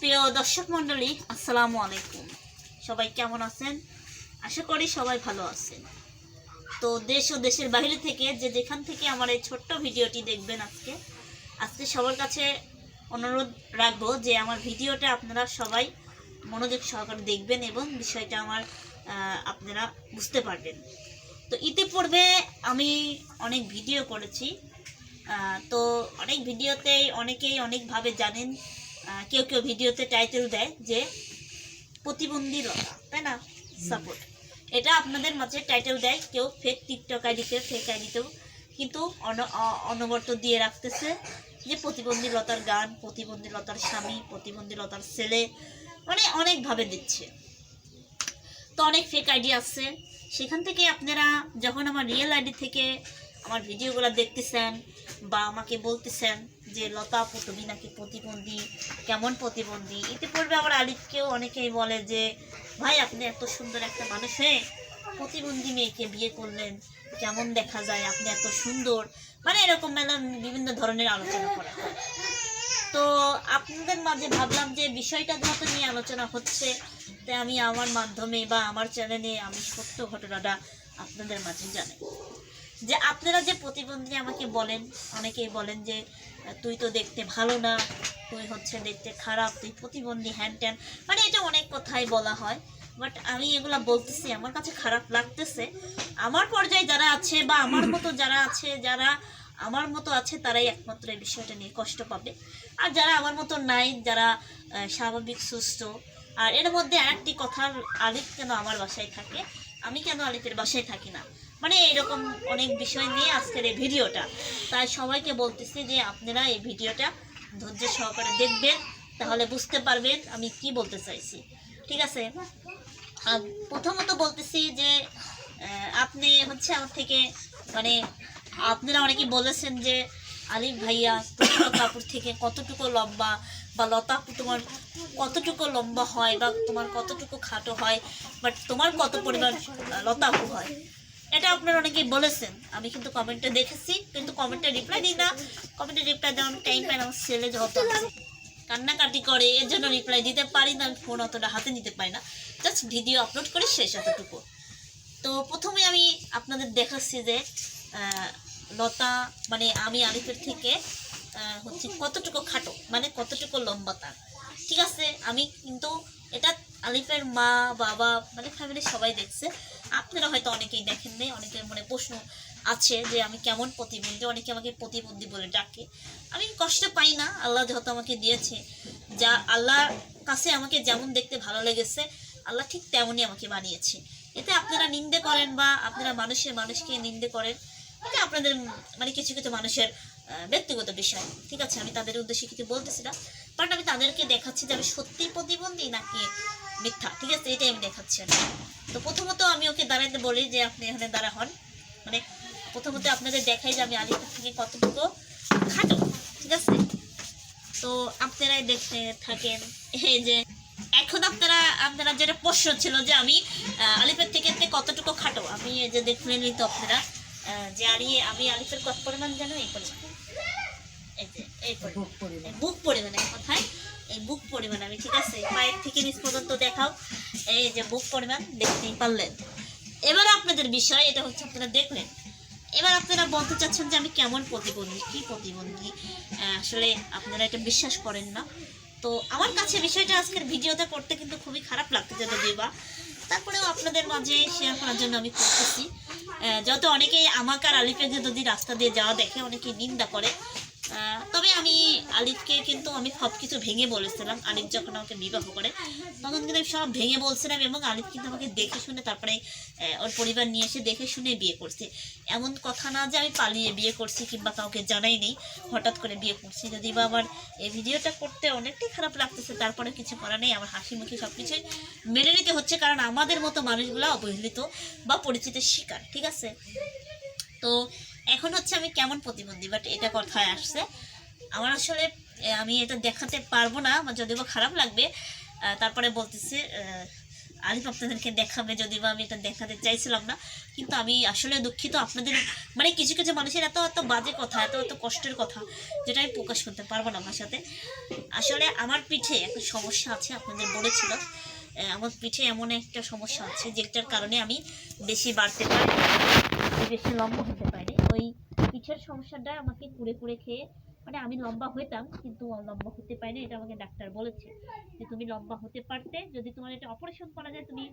প্রিয় দর্শক মণ্ডলী, আসসালামু আলাইকুম। সবাই কেমন আছেন? আশা করি সবাই ভালো আছেন। তো দেশ ও দেশের বাইরে থেকে যে যেখান থেকে আমার এই ছোট্ট ভিডিওটি দেখবেন আজকে আজকে সবার কাছে অনুরোধ রাখব যে আমার ভিডিওটা আপনারা সবাই মনোযোগ সহকারে দেখবেন এবং বিষয়টা আমার আপনারা বুঝতে পারবেন। তো ইতিপূর্বে আমি অনেক ভিডিও করেছি তো অনেক ভিডিওতেই অনেকেই অনেকভাবে জানেন কেউ কেউ ভিডিওতে টাইটেল দেয় যে প্রতিবন্ধী লতা তাই না? সাপোর্ট এটা আপনাদের মাঝে টাইটেল দেয়, কেউ ফেক টিকটক আইডিতে ফেক আইডিতেও কিন্তু অনবরত দিয়ে রাখতেছে যে প্রতিবন্ধী লতার গান, প্রতিবন্ধী লতার স্বামী, প্রতিবন্ধী লতার ছেলে মানে অনেকভাবে দিচ্ছে। তো অনেক ফেক আইডি আছে। সেখান থেকে আপনারা যখন আমার রিয়েল আইডি থেকে আমার ভিডিওগুলো দেখতেছেন বা আমাকে বলতেছেন যে, লতা আপু তুমি নাকি প্রতিবন্ধী? কেমন প্রতিবন্ধী? ইতিপূর্বে আবার আলিফকেও অনেকেই বলে যে, ভাই, আপনি এত সুন্দর একটা মানুষ হয়ে প্রতিবন্ধী মেয়েকে বিয়ে করলেন। কেমন দেখা যায়? আপনি এত সুন্দর। মানে এরকম মেলা বিভিন্ন ধরনের আলোচনা করা হয়। তো আপনাদের মাঝে ভাবলাম যে, বিষয়টা যত নিয়ে আলোচনা হচ্ছে, তাই আমি আমার মাধ্যমে বা আমার চ্যানেলে আমি সত্য ঘটনাটা আপনাদের মাঝে জানাই। যে আপনারা যে প্রতিবন্ধী আমাকে বলেন, অনেকেই বলেন যে, তুই তো দেখতে ভালো না, তুই হচ্ছে দেখতে খারাপ, তুই প্রতিবন্ধী হ্যান ট্যান মানে এটা অনেক কথাই বলা হয় বাট আমি এগুলা বলতেছি, আমার কাছে খারাপ লাগতেছে। আমার পর্যায়ে যারা আছে বা আমার মতো যারা আছে, যারা আমার মতো আছে, তারাই একমাত্র এই বিষয়টা নিয়ে কষ্ট পাবে। আর যারা আমার মতো নাই, যারা স্বাভাবিক, সুস্থ, আর এর মধ্যে আরেকটি কথার আলিফ কেন আমার বাসায় থাকে আমি কেন আলিফের বাসায় থাকি না? মানে এরকম অনেক বিষয় নিয়ে আজকের এই ভিডিওটা। তাই সবাইকে বলতেছি যে আপনারা এই ভিডিওটা ধৈর্য সহকারে দেখবেন, তাহলে বুঝতে পারবেন আমি কি বলতে চাইছি। ঠিক আছে? আর প্রথমত বলতেছি যে আপনি হচ্ছে আমার থেকে মানে আপনারা অনেকেই বলেছেন যে আলিফ ভাইয়া তোমার কাপড় থেকে কতটুকু লম্বা বা লতা তোমার কতটুকু লম্বা হয় বা তোমার কতটুকু খাটো হয় বাট তোমার কত পরিমাণ আহ, লতা আপু হয়? এটা আপনারা অনেকেই বলেছেন। আমি কিন্তু কমেন্টে দেখেছি কিন্তু কমেন্টে রিপ্লাই দিই না। কমেন্টে রিপ্লাই দেওয়ার টাইম পাই না আমার ছেলে যত কান্নাকাটি করে এর জন্য রিপ্লাই দিতে পারি না আমি ফোন অতটা হাতে নিতে পারি না। জাস্ট ভিডিও আপলোড করি শেষ এতটুকু। তো প্রথমে আমি আপনাদের দেখাচ্ছি যে লতা মানে আমি আলিফের থেকে হচ্ছে কতটুকু খাটো মানে কতটুকু লম্বা তার। ঠিক আছে? আমি কিন্তু এটা আলিফের মা, বাবা মানে ফ্যামিলির সবাই দেখছে। আপনারা হয়তো অনেকেই দেখেন নাই, অনেকের মনে প্রশ্ন আছে যে আমি কেমন প্রতিবন্ধী, অনেকে আমাকে প্রতিবন্ধী বলে ডাকে। আমি কষ্ট পাই না, আল্লাহ যেহেতু আমাকে দিয়েছে। যা আল্লাহর কাছে আমাকে যেমন দেখতে ভালো লেগেছে, আল্লাহ ঠিক তেমনই আমাকে বানিয়েছে। এতে আপনারা নিন্দে করেন বা আপনারা মানুষের মানুষকে নিন্দে করেন। এটা আপনাদের মানে কিছু কিছু মানুষের ব্যক্তিগত বিষয়। ঠিক আছে, আমি তাদের উদ্দেশ্যে কিছু বলতেছি না। বাট আমি তাদেরকে দেখাচ্ছি যে আমি সত্যি প্রতিবন্ধী নাকি মিথ্যা। ঠিক আছে, এটাই আমি দেখাচ্ছি আর তো প্রথমত আমি ওকে দাঁড়াতে বলি যে আপনি এখানে দাঁড়া হন। মানে প্রথমত আপনাদের দেখাই যে আমি আলিপুর থেকে কতটুকু খাটো। ঠিক আছে? তো আপনারাই দেখতে থাকেন। এই যে, এখন আপনারা আপনারা যেটা প্রশ্ন ছিল যে আমি আলিপুর থেকে কতটুকু খাটো? আমি যে দেখে তো আপনারা। যে আরি আমি আলিফের কত পরিমাণ জানো? এই পরিমাণ। এই যে এই পরিমাণ। বুক পরিমাণ। এক কথায়। এই বুক পরিমাণ আমি ঠিক আছে পায়ের থেকে নিচ পর্যন্ত দেখাও। এই যে বুক পরিমাণ দেখতেই পারলেন। এবার আপনাদের বিষয় এটা হচ্ছে আপনারা দেখলেন। এবার আপনারা বলতে চাচ্ছেন যে আমি কেমন প্রতিবন্ধী কি প্রতিবন্ধী? আসলে আপনারা এটা বিশ্বাস করেন না। তো আমার কাছে বিষয়টা আজকের ভিডিওতে করতে কিন্তু খুবই খারাপ লাগতেছে যদিও বা। তারপরেও আপনাদের মাঝে শেয়ার করার জন্য আমি করতেছি। যত অনেকেই আমাকে আর আলিফকে যদি রাস্তা দিয়ে যাওয়া দেখে অনেকে নিন্দা করে তবে আমি আলিফকে কিন্তু আমি সব কিছু ভেঙে বলেছিলাম, আলিফ যখন আমাকে বিবাহ করে, তখন কিন্তু আমি সব ভেঙে বলছিলাম এবং আলিফ কিন্তু আমাকে দেখে শুনে তারপরে ওর পরিবার নিয়ে এসে দেখে শুনে বিয়ে করছে। এমন কথা না যে আমি পালিয়ে বিয়ে করছি কিংবা কাউকে জানাই নেই, হঠাৎ করে বিয়ে করছি। যদি বা আমার এই ভিডিওটা করতে অনেকটাই খারাপ লাগতেছে তারপরে কিছু করা নেই, আমার হাসি মুখে সব কিছুই মেনে নিতে হচ্ছে, কারণ আমাদের মতো মানুষগুলো অবহেলিত বা পরিচিতের শিকার, ঠিক আছে? তো এখন হচ্ছে আমি কেমন প্রতিবন্ধী বাট এটা কথায় আসছে। আমার আসলে আমি এটা দেখাতে পারব না আমার যদিও খারাপ লাগবে তারপরে বলতেছে আলিফ আপনাদেরকে দেখাবে যদি বা আমি এটা দেখাতে চাইছিলাম না। কিন্তু আমি আসলে দুঃখিত আপনাদের মানে কিছু কিছু মানুষের এত এত বাজে কথা, এত এত কষ্টের কথা, যেটা আমি প্রকাশ করতে পারব না ভাষাতে আসলে আমার পিঠে একটা সমস্যা আছে, আপনাদের বলেছিল। আমার পিঠে এমন একটা সমস্যা আছে, যেটার কারণে আমি বেশি বাড়তে পারি বেশি লম্বা হতে পারি ওই পিঠের সমস্যাটা আমাকে কুড়ে কুড়ে খেয়ে মানে আমি লম্বা হইতাম, কিন্তু লম্বা হতে পারি পারিনি এটা আমাকে ডাক্তার বলেছে। যে তুমি লম্বা হতে পারতে, যদি তোমার এটা অপারেশন করা যায়, তুমি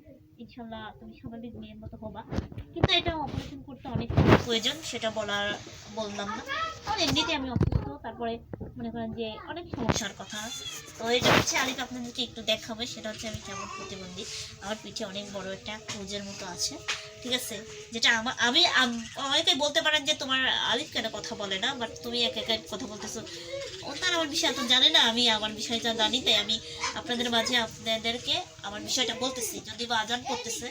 ইনশাল্লাহ তুমি স্বাভাবিক মেয়ের মতো হবা। কিন্তু এটা অপারেশন করতে অনেক প্রয়োজন, সেটা বলার বললাম না। আর এমনিতে আমি অসুস্থ, তারপরে মনে করেন যে অনেক সমস্যার কথা। তো এটা হচ্ছে আলিপ আপনাদেরকে একটু দেখাবে, সেটা হচ্ছে আমি কেমন প্রতিবন্ধী। আমার পিঠে অনেক বড় একটা ক্রুজের মতো আছে। ঠিক আছে? যেটা আমার আমি অনেকে বলতে পারেন যে তোমার আলিফ কেন কথা বলে না? বাট তুমি এক এক কথা বলতেছো। ও তার আমার বিষয় এত জানে না আমি আমার বিষয়টা জানি, তাই আমি আপনাদের মাঝে আপনাদেরকে আমার বিষয়টা বলতেছি। যদি বা আজান করতেছে,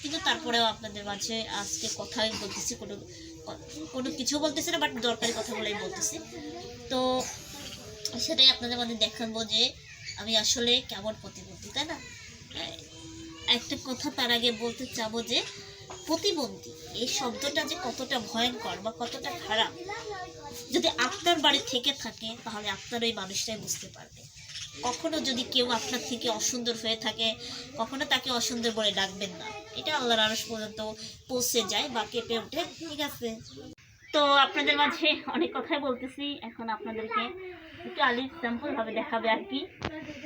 কিন্তু তারপরেও আপনাদের মাঝে আজকে কথাই বলতেছি, কোনো কোনো কিছু বলতেছি না, বাট দরকারি কথাগুলোই বলতেছি। তো সেটাই আপনাদের মধ্যে দেখাবো যে আমি আসলে কেমন প্রতিবন্ধী, তাই না? একটা কথা তার আগে বলতে চাবো যে প্রতিবন্ধী। এই শব্দটা যে কতটা ভয়ঙ্কর বা কতটা খারাপ, যদি আপনার বাড়ি থেকে থাকে, তাহলে আপনার ওই মানুষটাই বুঝতে পারবে। কখনো যদি কেউ আপনার থেকে অসুন্দর হয়ে থাকে, কখনো তাকে অসুন্দর বলে ডাকবেন না। এটা আল্লাহর আরস পর্যন্ত পৌঁছে যায় বা কেঁপে ওঠে, ঠিক আছে? তো আপনাদের মাঝে অনেক কথাই বলতেছি, এখন আপনাদেরকে একটু স্যাম্পল ভাবে দেখাবে আর কি।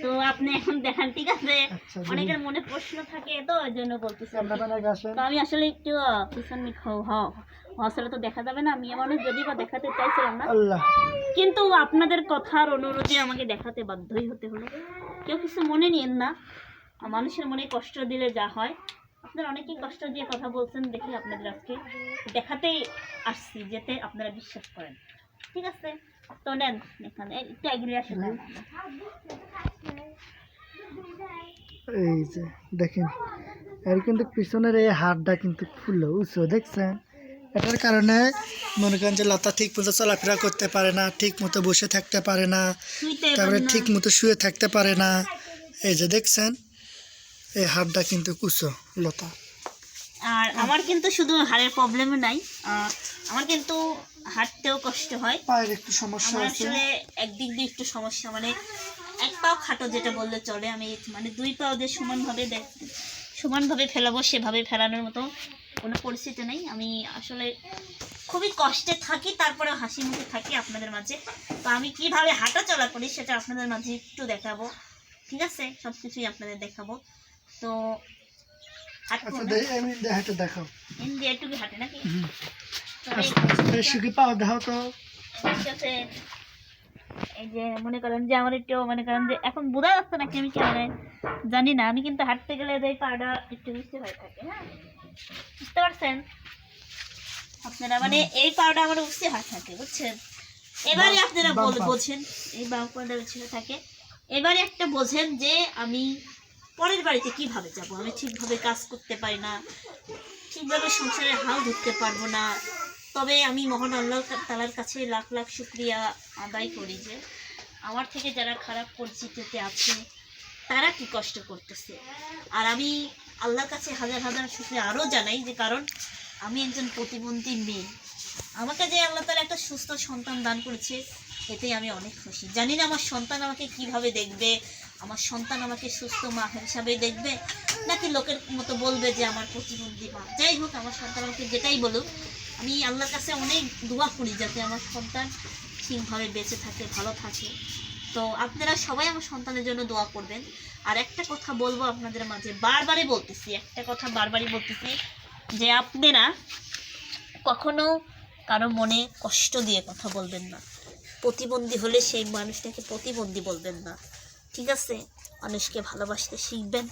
তো আপনি এখন দেখান ঠিক আছে? আচ্ছা, অনেকের মনে প্রশ্ন থাকে তো ওই জন্য বলতেছি। তো আমি আসলে একটু পিছন হসলে তো দেখা যাবে না আমি মানুষ যদি বা দেখাতে চাইছিলাম না কিন্তু আপনাদের কথার অনুরোধে আমাকে দেখাতে বাধ্যই হতে হলো। কেউ কিছু মনে নিন না। মানুষের মনে কষ্ট দিলে যা হয়। আপনারা অনেকেই কষ্ট দিয়ে কথা বলছেন দেখি আপনাদের আজকে দেখাতেই আসছি যেতে আপনারা বিশ্বাস করেন। ঠিক আছে? তো নেন এখানে একটু এগিয়ে আসুন এই যে দেখেন। এর কিন্তু পিছনের এই হাড়টা কিন্তু ফুললো উঁচু দেখছেন? এটার কারণে মনে করেন যে লতা ঠিক মতো চলাফেরা করতে পারে না ঠিক মতো বসে থাকতে পারে না তারপরে ঠিক মতো শুয়ে থাকতে পারে না। এই যে দেখছেন? এই হাড়টা কিন্তু উঁচু লতা। আর আমার কিন্তু শুধু হাড়ের প্রবলেম নাই। আমার কিন্তু হাঁটতেও কষ্ট হয়। পায়ের একটু সমস্যা আমার আসলে একদিক দিয়ে একটু সমস্যা মানে এক পাও খাটো যেটা বললে চলে আমি মানে দুই পাও দিয়ে সমানভাবে সমানভাবে ফেলাবো সেভাবে ফেলানোর মতো কোনো পরিস্থিতি নেই। আমি আসলে খুবই কষ্টে থাকি তারপরে হাসি মুখে থাকি আপনাদের মাঝে। তো আমি কীভাবে হাঁটা চলা করি সেটা আপনাদের মাঝে একটু দেখাবো। ঠিক আছে? সব কিছুই আপনাদের দেখাবো। তো হাঁটবো আচ্ছা দেখাও। ইন্ডিয়া একটু হাঁটে নাকি? মনে মনে জানি না, আমি কিন্তু হাঁটতে গেলে একটু হয়ে থাকে হ্যাঁ বুঝতে পারছেন? আপনারা মানে এই আমার থাকে। বুঝছেন এবারে আপনারা বোঝেন এই বাম থাকে। এবারে একটা বোঝেন যে আমি পরের বাড়িতে কীভাবে যাব? আমি ঠিকভাবে কাজ করতে পারি না। ঠিকভাবে সংসারের হাল ধরতে পারব না। তবে আমি মহান আল্লাহ তালার কাছে লাখ লাখ শুক্রিয়া আদায় করি যে আমার থেকে যারা খারাপ পরিচিতিতে আছে, তারা কি কষ্ট করতেছে? আর আমি আল্লাহর কাছে হাজার হাজার শুক্রিয়া আরও জানাই যে, কারণ আমি একজন প্রতিবন্ধী মেয়ে। আমাকে যে আল্লাহ তালা একটা সুস্থ সন্তান দান করেছে, এতেই আমি অনেক খুশি। জানি না আমার সন্তান আমাকে কীভাবে দেখবে, আমার সন্তান আমাকে সুস্থ মা হিসাবে দেখবে, নাকি লোকের মতো বলবে যে, আমার প্রতিবন্ধী মা। যাই হোক, আমার সন্তান আমাকে যেটাই বলুক আমি আল্লাহর কাছে অনেক দোয়া করি যাতে আমার সন্তান ঠিকভাবে বেঁচে থাকে, ভালো থাকে। তো আপনারা সবাই আমার সন্তানের জন্য দোয়া করবেন। আর একটা কথা বলব আপনাদের মাঝে, বারবারই বলতেছি, একটা কথা বারবারই বলতেছি যে আপনারা কখনো কারও মনে কষ্ট দিয়ে কথা বলবেন না। প্রতিবন্ধী হলে সেই মানুষটাকে প্রতিবন্ধী বলবেন না। ঠিক আছে? মানুষকে ভালোবাসতে শিখবেন।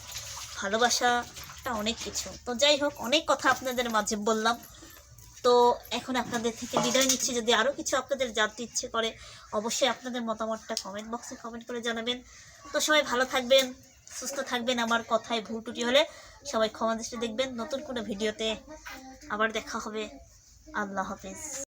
ভালোবাসাটা অনেক কিছু। তো যাই হোক, অনেক কথা আপনাদের মাঝে বললাম। তো এখন আপনাদের থেকে বিদায় নিচ্ছি। যদি আরও কিছু আপনাদের জানতে ইচ্ছে করে, অবশ্যই আপনাদের মতামতটা কমেন্ট বক্সে কমেন্ট করে জানাবেন। তো সবাই ভালো থাকবেন, সুস্থ থাকবেন। আমার কথায় ভুল টুটি হলে সবাই ক্ষমা দৃষ্টি দেখবেন। নতুন কোনো ভিডিওতে আবার দেখা হবে। আল্লাহ হাফেজ।